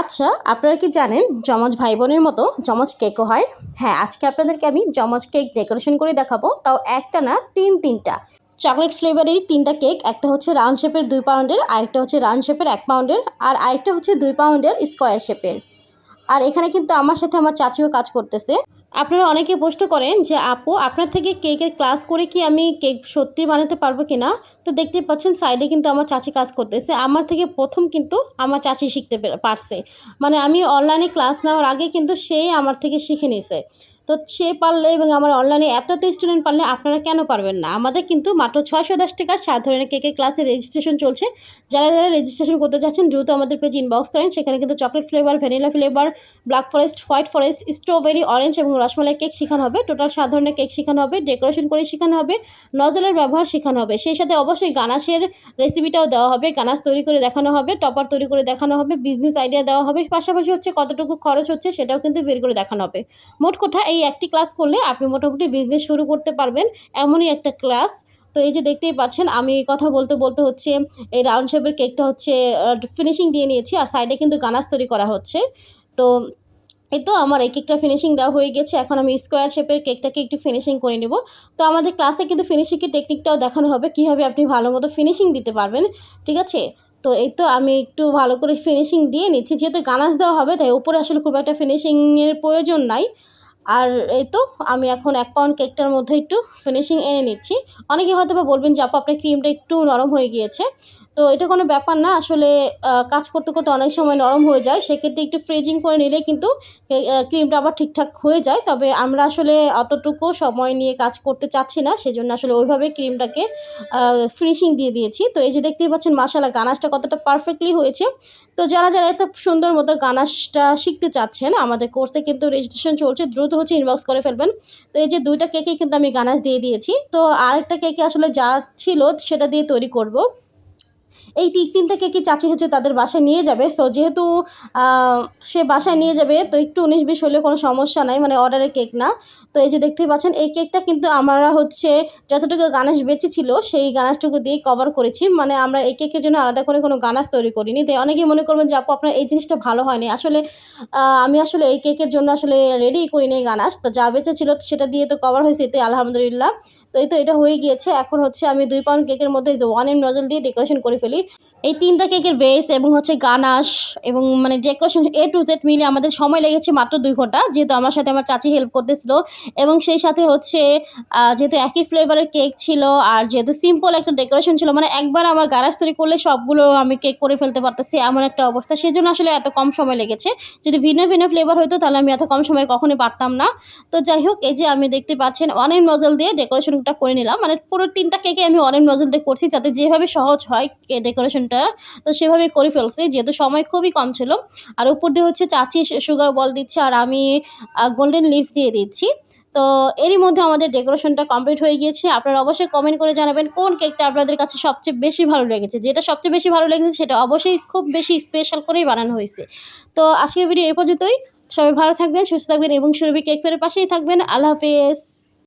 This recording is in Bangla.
আচ্ছা আপনারা কি জানেন যমজ ভাই বোনের মতো যমজ কেকও হয়? হ্যাঁ আজকে আপনাদেরকে আমি যমজ কেক ডেকোরেশন করে দেখাবো। তাও একটা না, তিন তিনটা। চকলেট ফ্লেভারের তিনটা কেক, একটা হচ্ছে রাউন্ড শেপের দুই পাউন্ডের, আরেকটা হচ্ছে রাউন্ড শেপের এক পাউন্ডের, আর আরেকটা হচ্ছে দুই পাউন্ডের স্কোয়ার শেপের। আর এখানে কিন্তু আমার সাথে আমার চাচিও কাজ করতেছে। আপনারা অনেকে প্রশ্ন করেন যে, আপু, আপনার থেকে কেকের ক্লাস করে কি আমি কেক সত্যি বানাতে পারব কি না তো দেখতে পাচ্ছেন সাইডে কিন্তু আমার চাচি কাজ করতেছে। আমার থেকে প্রথম কিন্তু আমার চাচি শিখতে পারছে। মানে আমি অনলাইনে ক্লাস নেওয়ার আগে কিন্তু সে আমার থেকে শিখে নিছে। তো সে পারলে এবং আমার অনলাইনে এত এত স্টুডেন্ট পারলে আপনারা কেন পারবেন না? আমাদের কিন্তু মাত্র ছয়শো দশ টাকা, সাত ধরনের কেকের ক্লাসে রেজিস্ট্রেশন চলছে, যারা যারা রেজিস্ট্রেশন করতে চাচ্ছেন দ্রুত আমাদের পেজ ইনবক্স করেন, সেখানে কিন্তু chocolate flavour vanilla flavour black forest white forest strawberry orange এবং রসমালাই কেক শেখানো হবে। টোটাল সাত ধরনের কেক শেখানো হবে ডেকোরেশন করে শেখানো হবে নজলের ব্যবহার শেখানো হবে। সেই সাথে অবশ্যই গানাসের রেসিপিটাও দেওয়া হবে গানাস তৈরি করে দেখানো হবে টপার তৈরি করে দেখানো হবে বিজনেস আইডিয়া দেওয়া হবে, পাশাপাশি হচ্ছে কতটুকু খরচ হচ্ছে সেটাও কিন্তু বের করে দেখানো হবে। মোট কথা এই একটি ক্লাস করলে আপনি মোটামুটি বিজনেস শুরু করতে পারবেন, এমনই একটা ক্লাস তো এই যে দেখতেই পাচ্ছেন, আমি কথা বলতে বলতে হচ্ছে, এই রাউন্ড শেপের কেকটা হচ্ছে ফিনিশিং দিয়ে নিয়েছি, আর সাইডে কিন্তু গানাশ তৈরি করা হচ্ছে। তো এই তো আমার এই কেকটা ফিনিশিং দেওয়া হয়ে গেছে, এখন আমি স্কোয়ার শেপের কেকটাকে একটু ফিনিশিং করে নেব। তো আমাদের ক্লাসে কিন্তু ফিনিশিংয়ের টেকনিকটাও দেখানো হবে, কীভাবে আপনি ভালো মতো ফিনিশিং দিতে পারবেন, ঠিক আছে? তো এই তো আমি একটু ভালো করে ফিনিশিং দিয়ে নিচ্ছি, যেহেতু গানাস দেওয়া হবে, তাই উপরে আসলে খুব একটা ফিনিশিংয়ের প্রয়োজন নাই। আর এই তো আমি এখন এক পাউন্ড কেকটার মধ্যে একটু ফিনিশিং এনে নিচ্ছি। অনেকে হয়তো বা বলবেন যে, আপু, আপনার ক্রিমটা একটু নরম হয়ে গিয়েছে। তো এটা কোনো ব্যাপার না। আসলে কাজ করতে করতে অনেক সময় নরম হয়ে যায়। সেক্ষেত্রে একটু ফ্রিজিং করে নিলে কিন্তু ক্রিমটা আবার ঠিকঠাক হয়ে যায়। তবে আমরা আসলে অতটুকু সময় নিয়ে কাজ করতে চাচ্ছি না। সেজন্য আসলে ওইভাবে ক্রিমটাকে ফিনিশিং দিয়ে দিয়েছি। তো এই যে দেখতেই পাচ্ছেন মাসালা গানাশটা কতটা পারফেক্টলি হয়েছে। তো যারা যারা এত সুন্দর মতো গানাশটা শিখতে চাচ্ছেন, আমাদের কোর্সে কিন্তু রেজিস্ট্রেশন চলছে। দ্রুত হচ্ছে ইনবক্স করে ফেলবেন। তো এই যে দুইটা কেকে কিন্তু আমি গানাশ দিয়ে দিয়েছি। তো আরেকটা কেকে আসলে যা ছিল সেটা দিয়ে তৈরি করব। এই তিন তিনটা কি চাচি হচ্ছে তাদের বাসায় নিয়ে যাবে? সো যেহেতু সে বাসায় নিয়ে যাবে, তো একটু উনিশ বিশ হলে কোনো সমস্যা নাই মানে অর্ডারের কেক না। তো এই যে দেখতেই পাচ্ছেন, এই কেকটা কিন্তু আমরা হচ্ছে যতটুকু গানাশ বেঁচেছিল সেই গানাশটুকু দিয়ে কভার করেছি। মানে আমরা এই কেকের জন্য আলাদা করে কোনো গানাশ তৈরি করিনি। তাই অনেকেই মনে করবেন যে, আপু, আপনার এই জিনিসটা ভালো হয়নি। আসলে আমি আসলে এই কেকের জন্য আসলে রেডি করিনি গানাশ। তো যা বেঁচেছিল সেটা দিয়ে তো কভার হয়েছে, এতে আলহামদুলিল্লাহ। তো এই তো এটা হয়ে গিয়েছে। এখন হচ্ছে আমি দুই পাউন্ড কেকের মধ্যে ওয়ান এম নজল দিয়ে ডেকোরেশন করে ফেলি। এই তিনটা কেকের বেস এবং হচ্ছে গানাশ এবং মানে ডেকোরেশন এ টু জেড মিলে আমাদের সময় লেগেছে মাত্র দুই ঘণ্টা, যেহেতু আমার সাথে আমার চাচি হেল্প করতেছিল। এবং সেই সাথে হচ্ছে যেহেতু একই ফ্লেভারের কেক ছিল আর যেহেতু সিম্পল একটা ডেকোরেশন ছিল মানে একবার আমার গারাজ তৈরি করলে সবগুলো আমি কেক করে ফেলতে পারতেছি এমন একটা অবস্থা। সেজন্য আসলে এত কম সময় লেগেছে। যদি ভিন্ন ভিন্ন ফ্লেভার হতো তাহলে আমি এত কম সময়ে কখনোই পারতাম না। তো যাই হোক, এই যে আমি দেখতে পাচ্ছেন অনেক নজল দিয়ে ডেকোরেশনটা করে নিলাম। মানে পুরো তিনটা কেকে আমি নজল দিয়ে করছি, যাতে যেভাবে সহজ হয় ডেকোরেশনটা তো সেভাবে করে ফেলছি। যেহেতু সময় খুবই কম ছিল, আর উপর দিয়ে হচ্ছে চাচি সুগার বল দিচ্ছে, আর আমি গোল্ডেন লিফ দিয়ে দিচ্ছি। তো এরই মধ্যে আমাদের ডেকোরেশনটা কমপ্লিট হয়ে গিয়েছে। আপনারা অবশ্যই কমেন্ট করে জানাবেন, কোন কেকটা আপনাদের কাছে সবচেয়ে বেশি ভালো লেগেছে? যেটা সবচেয়ে বেশি ভালো লেগেছে, সেটা অবশ্যই খুব বেশি স্পেশাল করেই বানানো হয়েছে। তো আজকের ভিডিও এই পর্যন্তই। সবাই ভালো থাকবেন, সুস্থ থাকবেন, এবং সুরভি কেক ফেরের পাশেই থাকবেন। আল্লাহ হাফেজ।